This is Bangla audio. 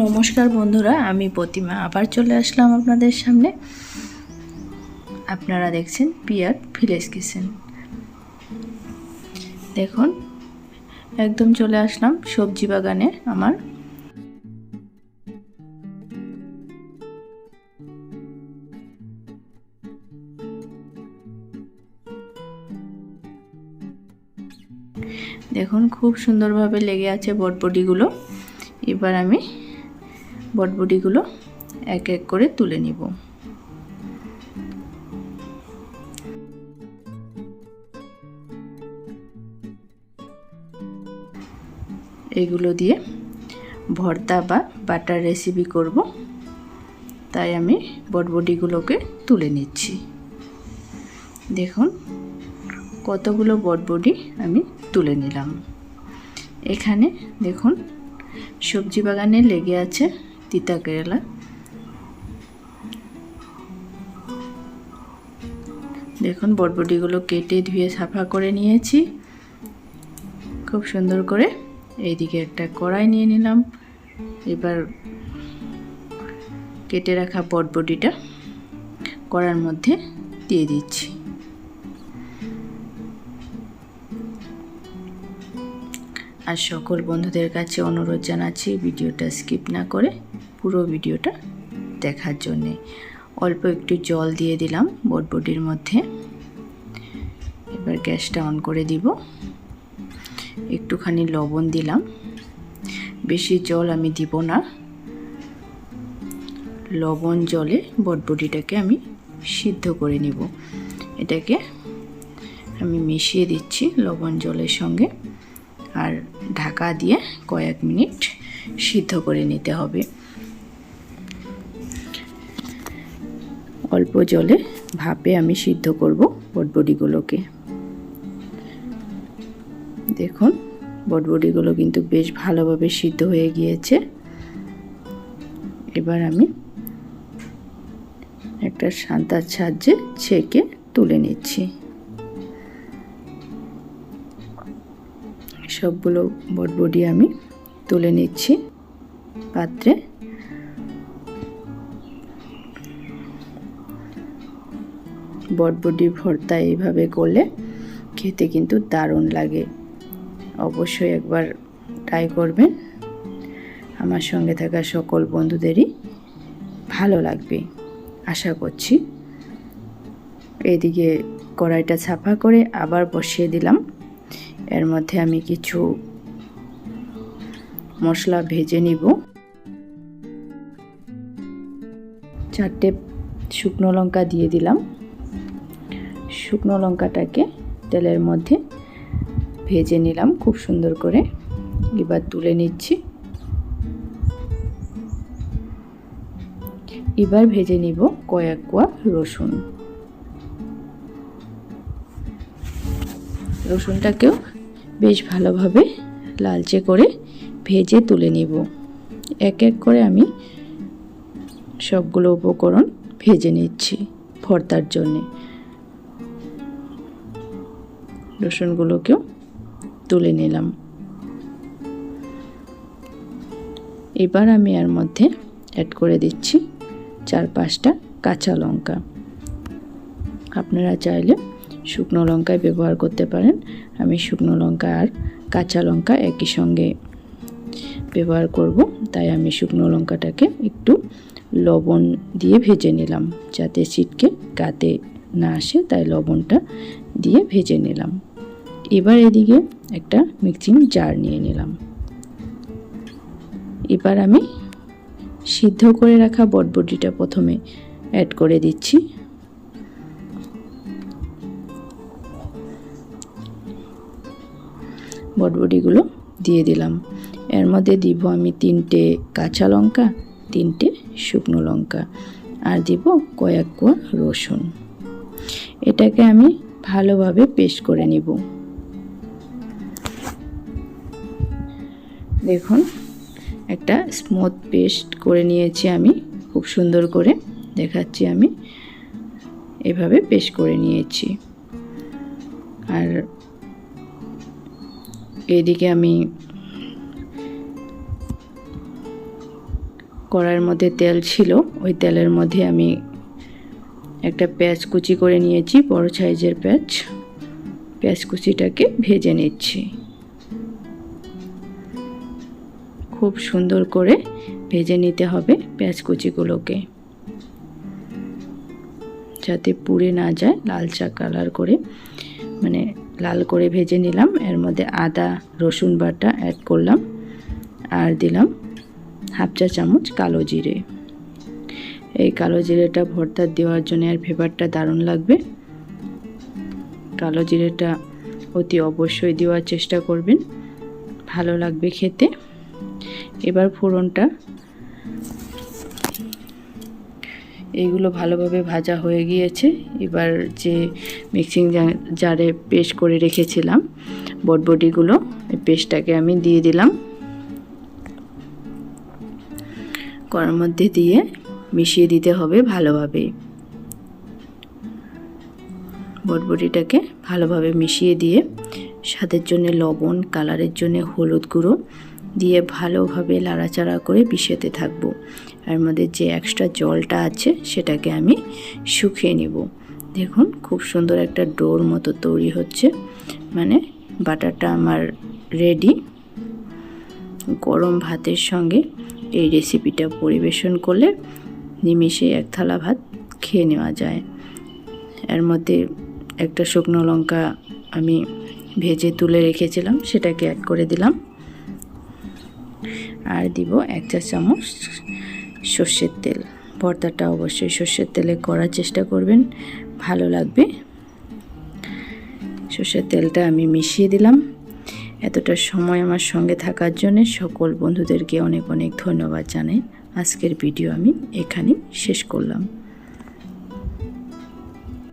নমস্কার বন্ধুরা, আমি প্রতিমা। আবার চলে আসলাম আপনাদের সামনে। আপনারা দেখছেন পিয়ার ভিলেজ কিচেন। দেখুন, একদম চলে আসলাম সবজি বাগানে আমার। দেখুন, খুব সুন্দরভাবে লেগে আছে বটবটিগুলো। এবার আমি বটবটিগুলো এক এক করে তুলে নিব। এগুলো দিয়ে ভর্তা বা বাটার রেসিপি করব। তাই আমি বটবটিগুলোকে তুলে নিচ্ছি। দেখুন, কতগুলো বটবটি আমি তুলে নিলাম। এখানে দেখুন, সবজি বাগানে লেগে আছে তিতা কেরালা দেখুন, বটবটিগুলো কেটে ধুয়ে সাফা করে নিয়েছি। খুব সুন্দর করে এইদিকে একটা কড়াই নিয়ে নিলাম। এবার কেটে রাখা বটবটিটা কড়ার মধ্যে দিয়ে দিচ্ছি। আর সকল বন্ধুদের কাছে অনুরোধ জানাচ্ছি, ভিডিওটা স্কিপ না করে পুরো ভিডিওটা দেখার জন্যে। অল্প একটু জল দিয়ে দিলাম বটবটির মধ্যে। এবার গ্যাসটা অন করে দিব। একটুখানি লবণ দিলাম। বেশি জল আমি দিব না। লবণ জলে বটবটিটাকে আমি সিদ্ধ করে নিব। এটাকে আমি মিশিয়ে দিচ্ছি লবণ জলের সঙ্গে। আর ঢাকা দিয়ে কয়েক মিনিট সিদ্ধ করে নিতে হবে। অল্প জলে ভাপে আমি সিদ্ধ করব বটবটিগুলোকে। দেখুন, বটবটিগুলো কিন্তু বেশ ভালোভাবে সিদ্ধ হয়ে গিয়েছে। এবার আমি একটা সান্তার সাহায্যে ছেঁকে তুলে নিচ্ছি। সবগুলো বটবডি আমি তুলে নিচ্ছি পাত্রে। বটবডি ভর্তা এইভাবে করলে খেতে কিন্তু দারুণ লাগে। অবশ্যই একবার ট্রাই করবেন। আমার সঙ্গে থাকা সকল বন্ধুদেরই ভালো লাগবে। আশা করছি এদিকে কড়াইটা ছাপা করে আবার বসিয়ে দিলাম। এর মধ্যে আমি কিছু মশলা ভেজে নিব। চারটে শুকনো লঙ্কা দিয়ে দিলাম। শুকনো লঙ্কাটাকে তেলের মধ্যে ভেজে নিলাম খুব সুন্দর করে। এবার তুলে নিচ্ছি। এবার ভেজে নিব কয়েক কোয়া রসুন। রসুনটাকেও বেশ ভালোভাবে লালচে করে ভেজে তুলে নিব। এক এক করে আমি সবগুলো উপকরণ ভেজে নিচ্ছি ভর্তার জন্যে। রসুনগুলোকেও তুলে নিলাম। এবার আমি এর মধ্যে অ্যাড করে দিচ্ছি চার পাঁচটা কাঁচা লঙ্কা। আপনারা চাইলে শুকনো লঙ্কায় ব্যবহার করতে পারেন। আমি শুকনো লঙ্কা আর কাঁচা লঙ্কা একই সঙ্গে ব্যবহার করব। তাই আমি শুকনো লঙ্কাটাকে একটু লবণ দিয়ে ভেজে নিলাম। যাতে ছিটকে গাতে না আসে, তাই লবণটা দিয়ে ভেজে নিলাম। এবার এদিকে একটা মিক্সিং জার নিয়ে নিলাম। এবার আমি সিদ্ধ করে রাখা বটবটিটা প্রথমে অ্যাড করে দিচ্ছি। বটবটিগুলো দিয়ে দিলাম। এর মধ্যে দিব আমি তিনটে কাঁচা লঙ্কা, তিনটে শুকনো লঙ্কা আর দিব কয়েক কোয়া রসুন। এটাকে আমি ভালোভাবে পেস্ট করে নিব। দেখুন, একটা স্মুথ পেস্ট করে নিয়েছি আমি, খুব সুন্দর করে দেখাচ্ছি আমি। এভাবে পেস্ট করে নিয়েছি। আর এদিকে আমি কড়াইয়ের মধ্যে তেল ছিল, ওই তেলের মধ্যে আমি একটা পেঁয়াজ কুচি করে নিয়েছি, বড় সাইজের পেঁয়াজ। পেঁয়াজ কুচিটাকে ভেজে নিচ্ছি। খুব সুন্দর করে ভেজে নিতে হবে পেঁয়াজ কুচিগুলোকে। যাতে পুড়ে না যায়, লালচা কালার করে। মানে লাল করে ভেজে নিলাম। এর মধ্যে আদা, রসুন বাটা অ্যাড করলাম। আর দিলাম হাফ চা চামচ কালো জিরে। এই কালো জিরেটা ভর্তা দেওয়ার জন্য আর ফেভারটা দারুণ লাগবে। কালো জিরেটা অতি অবশ্যই দেওয়ার চেষ্টা করবেন। ভালো লাগবে খেতে। এবার ফোড়নটা। এইগুলো ভালোভাবে ভাজা হয়ে গিয়েছে। এবার যে মিক্সিং জারে পেস্ট করে রেখেছিলাম বটবটিগুলো, এই পেস্টটাকে আমি দিয়ে দিলাম। করার মধ্যে দিয়ে মিশিয়ে দিতে হবে ভালোভাবে। বটবটিটাকে ভালোভাবে মিশিয়ে দিয়ে স্বাদের জন্য লবণ, কালারের জন্য হলুদ গুঁড়ো দিয়ে ভালোভাবে লাড়াচাড়া করে মিশাতে থাকব। এর মধ্যে যে এক্সট্রা জলটা আছে, সেটাকে আমি শুকিয়ে নিব। দেখুন, খুব সুন্দর একটা ডোর মতো তৈরি হচ্ছে। মানে বাটারটা আমার রেডি গরম ভাতের সঙ্গে এই রেসিপিটা পরিবেশন করলে নিমিষে এক থালা ভাত খেয়ে নেওয়া যায়। এর মধ্যে একটা শুকনো লঙ্কা আমি ভেজে তুলে রেখেছিলাম, সেটাকে অ্যাড করে দিলাম। আর দিব এক চা চামচ সর্ষের তেল। ভর্তাটা অবশ্যই সর্ষের তেলে করার চেষ্টা করবেন, ভালো লাগবে। সর্ষের তেলটা আমি মিশিয়ে দিলাম। এতটা সময় আমার সঙ্গে থাকার জন্য সকল বন্ধুদেরকে অনেক অনেক ধন্যবাদ জানাই। আজকের ভিডিও আমি এখানেই শেষ করলাম।